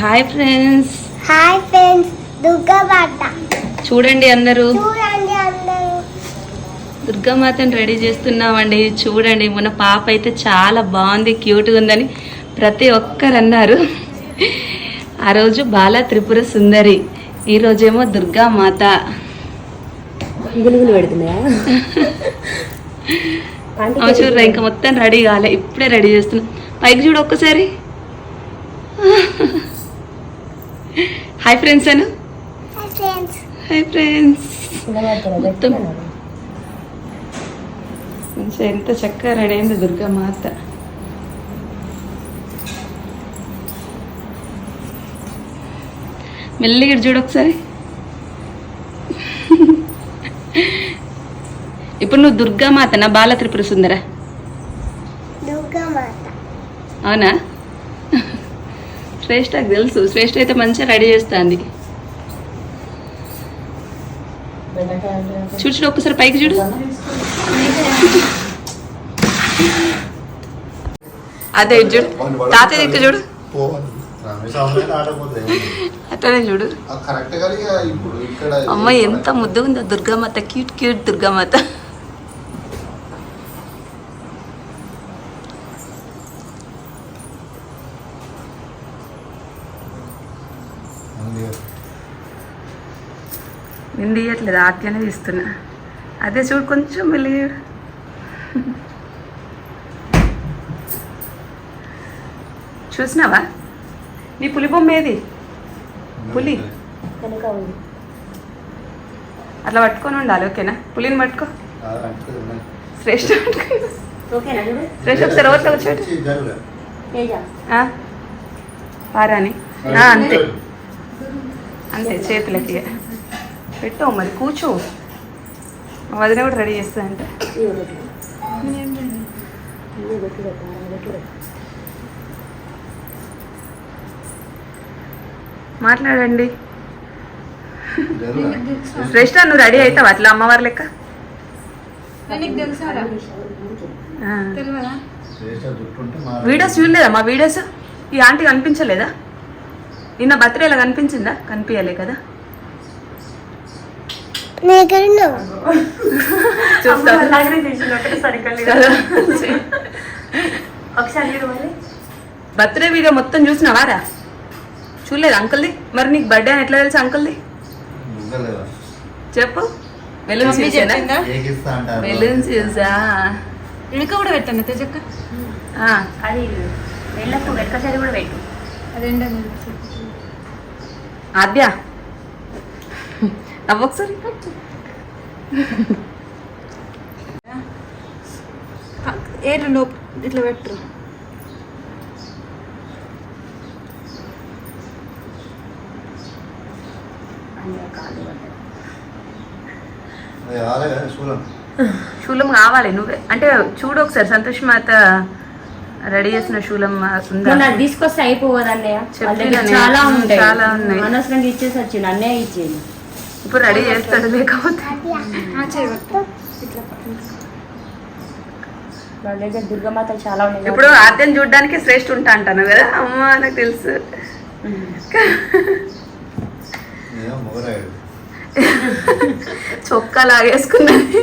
Hi friends. Hi friends దుర్గాబాట చూడండి అందరూ. చూడండి అందరూ. దుర్గామాతను రెడీ చేస్తున్నామండి. చూడండి మన పాప అయితే చాలా బాగుంది క్యూట్గా ఉందని ప్రతి ఒక్కరు అన్నారు. ఆ రోజు బాల త్రిపుర సుందరి ఈ రోజేమో దుర్గామాత. గులుగులు పెడుతున్నాయా? చూడరా ఇంకా మొత్తం రెడీ కాలే ఇప్పుడే రెడీ చేస్తున్నా. పైకి చూడు ఒక్కసారి. Hi friends Anu hi friends hi friends మొత్తం. మంచిగా ఎంత చక్కగా రెడీ అయింది దుర్గామాత మెల్లిగా ఇటు చూడు ఒకసారి. ఇప్పుడు నువ్వు దుర్గామాత నా బాల త్రిపుర సుందర దుర్గామాత అవునా? శ్రేష్ఠకు తెలుసు. శ్రేష్ఠ అయితే మంచిగా రెడీ చేస్తుంది. చూడు చూడు ఒక్కసారి పైకి చూడు. అదే చూడు. తాతయ్య దిక్కు చూడు. అట్లనే చూడు. అమ్మ ఎంత ముద్దుగా ఉందో దుర్గామాత క్యూట్ క్యూట్ దుర్గామాత. నేను తీయట్లేదు ఆత్యానే తీస్తున్నా. అదే చూడు కొంచెం చూడు చూసినావా? నీ పులి బొమ్మ ఏది? పులి? అట్లా పట్టుకొని ఉండాలి ఓకేనా? పులిని పట్టుకో. శ్రేష్ఠ శ్రేష్ఠ ఒకసారి ఓట్లో వచ్చాడు తేజ. పారాని. అంతే. అంతే చేతులకి. పెట్టు మరి కూర్చో. వదిన కూడా రెడీ చేస్తుందంటే. మాట్లాడండి. శ్రేష్ఠ నువ్వు రెడీ అవుతావు? అట్లా అమ్మవారి లెక్క. వీడియోస్ చూడలేదా? మా వీడియోస్ ఈ ఆంటీ కనిపించలేదా? నిన్న బర్త్డేలా కనిపించిందా? కనిపించలే కదా. ఒకసారి బర్త్డే వీడియో మొత్తం చూసినావారా చూడలేదు అంకుల్ది? మరి నీకు బర్త్డే అని ఎట్లా తెలుసు అంకుల్ది? చెప్పు. బెలూన్స్ బెలూన్స్ చూసా ఇడక కూడా పెట్టాను తెజక్క ఆ, అది వెళ్ళకు కూడా పెట్టు. అదేంటని ఆద్య. నవ్వు ఒకసారి. ఏరు లోపు ఇట్లా పెట్టరు. శూలం కావాలి నువ్వే. అంటే చూడు ఒకసారి సంతోష్ మాత రెడీ చేసిన శూలం ఉందా? తీసుకొస్తే అయిపోవద్దు అన్నయ్య. చాలా ఉంటాయి. చాలా ఉన్నాయి. అనవసరంగా ఇచ్చేసి వచ్చింది అన్నయ్య ఇచ్చేది ఇప్పుడు రెడీ చేస్తాడు లేకపోతే. చేయబట్టు ఇట్లా వాళ్ళ దగ్గర దుర్గమాతలు చాలా ఉన్నాయి ఇప్పుడు ఆద్యం చూడడానికి శ్రేష్ఠ ఉంటా అంటాను కదా? అమ్మ నాకు తెలుసు. చొక్కా లాగేసుకున్నది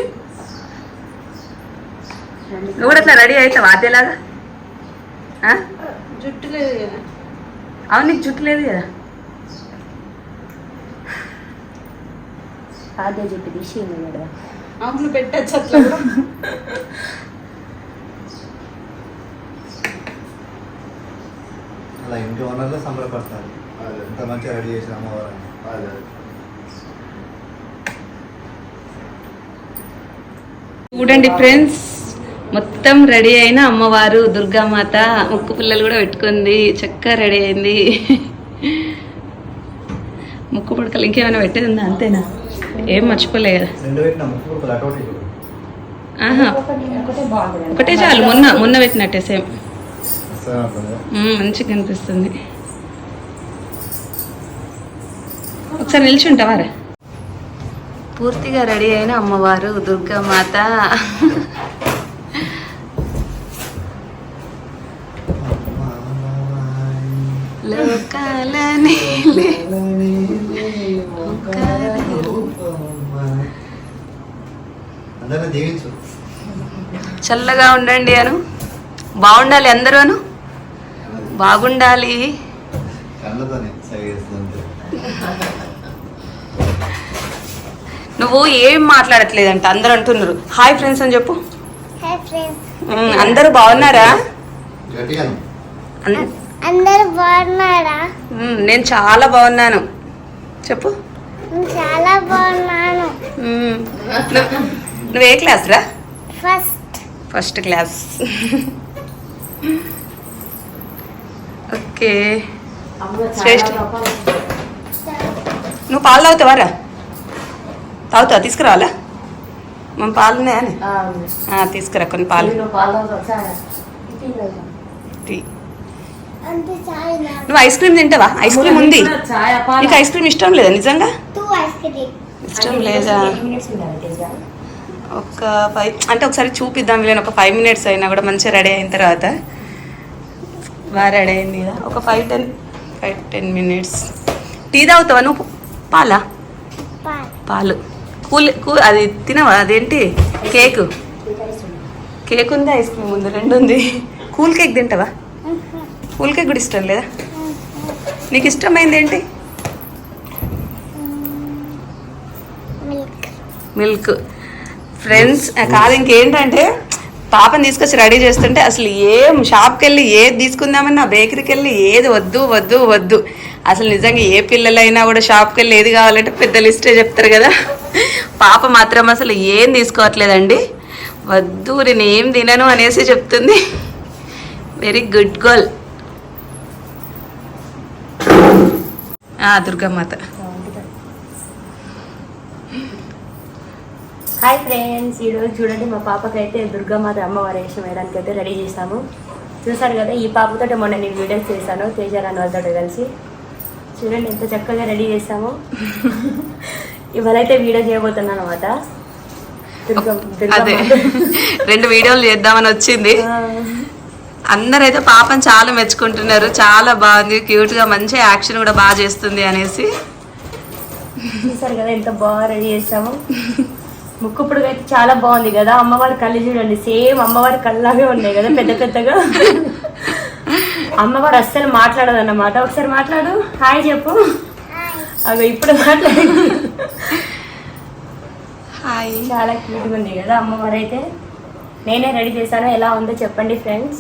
నువ్వు కూడా అట్లా రెడీ అవుతావు ఆద్యలాగా ఆ? జుట్టు లేదు కదా. అవును నీకు జుట్టు లేదు కదా? ఆద్య చెప్పి తీసి మేడం. అవును పెట్టచ్చు అట్లా. అలా ఇంటి ఓనర్లో సంబరపడతారు. ఎంత మంచిగా రెడీ చేసిన అమ్మవారు చూడండి ఫ్రెండ్స్ మొత్తం రెడీ అయిన అమ్మవారు దుర్గామాత ముక్కు పిల్లలు కూడా పెట్టుకుంది. చక్కగా రెడీ అయింది. ముక్కు పుడకలు ఇంకేమైనా పెట్టేది ఉందా? అంతేనా? ఏం మర్చిపోలే కదా రెండు పెట్టిన ముక్కు అటోటి ఆహా ఒకటే బాగుంది ఒకటే చాలు మొన్న మొన్న పెట్టినట్టే సేమ్. మంచిగా కనిపిస్తుంది. ఒకసారి నిలిచి ఉంటావారా పూర్తిగా రెడీ అయిన అమ్మవారు దుర్గామాత లోకాల నీలే అందరిని దీవించు. చల్లగా ఉండండి అను. బాగుండాలి అందరూ అను. బాగుండాలి. నువ్వు ఏం మాట్లాడట్లేదంట అందరూ అంటున్నారు. హాయ్ ఫ్రెండ్స్ అని చెప్పు. Hi friends. ఉమ్, అందరూ బాగున్నారా? అందరూ బాగున్నారా? నేను చాలా బాగున్నాను. చెప్పు. నేను చాలా బాగున్నాను. నువ్వు క్లాస్ రా? First. First class. Okay. Shreshtha. నువ్వు పాలు తాగుతావా రా? తాగుతావా? తీసుకురావాలా? మన పాలు ఉన్నాయా ఆ, తీసుకురా కొన్ని పాలు. టీ. అంతే చాయ్ నువ్వు ఐస్ క్రీమ్ తింటావా? ఐస్ క్రీమ్ ఉంది. నీకు ఐస్ క్రీమ్ ఇష్టం లేదా? నిజంగా? Two ice cream. ఇష్టం లేదా? ఒక ఫైవ్ అంటే ఒకసారి చూపిద్దాం వీళ్ళని ఒక ఫైవ్ మినిట్స్ అయినా కూడా మంచిగా రెడీ అయిన తర్వాత. బాగా రెడీ అయింది కదా ఒక five ten five ten minutes tea తాగుతావా నువ్వు? పాలా? పాల్. కూల్ కూ అది తినవా? అదేంటి? కేక్? కేక్ ఉంది ఐస్ క్రీమ్ ఉంది రెండు ఉంది. కూల్ కేక్ తింటావా? కూల్ కేక్ కూడా ఇష్టం లేదా? నీకు ఇష్టమైంది ఏంటి? మిల్క్. మిల్క్. ఫ్రెండ్స్ కాదు ఇంకేంటంటే పాపని తీసుకొచ్చి రెడీ చేస్తుంటే అసలు ఏం షాప్కి వెళ్ళి ఏది తీసుకుందామన్నా బేకరీకి వెళ్ళి ఏది వద్దు వద్దు వద్దు. అసలు నిజంగా ఏ పిల్లలైనా కూడా షాప్కి వెళ్ళి ఏది కావాలంటే పెద్ద లిస్టే చెప్తారు కదా. పాప మాత్రం అసలు ఏం తీసుకోవట్లేదండి. వద్దు నేను ఏం తినను అనేసి చెప్తుంది. Very good girl Durgamata hi friends ఈరోజు చూడండి మా పాపకైతే దుర్గామాత అమ్మవారి వేషం వేయడానికి అయితే రెడీ చేసాము చూసారు కదా ఈ పాపతో మొన్న నేను వీడియోస్ చేశాను తేజారాన్ వాళ్ళతో కలిసి. చూడండి ఎంత చక్కగా రెడీ చేసాము ఇవాళ అయితే వీడియో చేయబోతున్నాను అనమాట అదే రెండు వీడియోలు చేద్దామని వచ్చింది. అందరైతే పాపని చాలా మెచ్చుకుంటున్నారు చాలా బాగుంది క్యూట్గా మంచి యాక్షన్ కూడా బాగా చేస్తుంది అనేసి. చూసారు కదా ఎంత బాగా రెడీ చేసాము ముక్కుప్పుడు అయితే చాలా బాగుంది కదా. అమ్మవారి కళ్ళు చూడండి సేమ్ అమ్మవారి కళ్ళలాగే ఉన్నాయి కదా పెద్ద పెద్దగా. అమ్మవారు అస్సలు మాట్లాడదు అన్నమాట ఒకసారి మాట్లాడు. హాయ్ చెప్పు. అగో ఇప్పుడు మాట్లాడు. హాయ్. చాలా క్యూట్గా ఉంది కదా అమ్మవారు అయితే నేనే రెడీ చేశాను. ఎలా ఉందో చెప్పండి ఫ్రెండ్స్.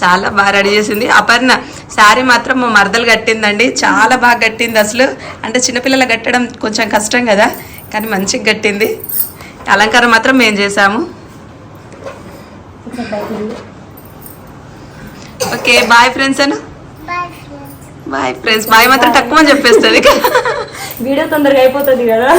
చాలా బాగా రెడీ చేసింది. అపర్ణ శారీ మాత్రం మా మరదలు కట్టిందండి. చాలా బాగా కట్టింది అసలు. అంటే చిన్నపిల్లలు కట్టడం కొంచెం కష్టం కదా. కానీ మంచిగా కట్టింది అలంకారం మాత్రం మేము చేసాము okay bye friends Anu? Bye friends. Bye friends bye మాత్రం తక్కువ చెప్పేస్తుంది. వీడియో తొందరగా అయిపోతుంది కదా.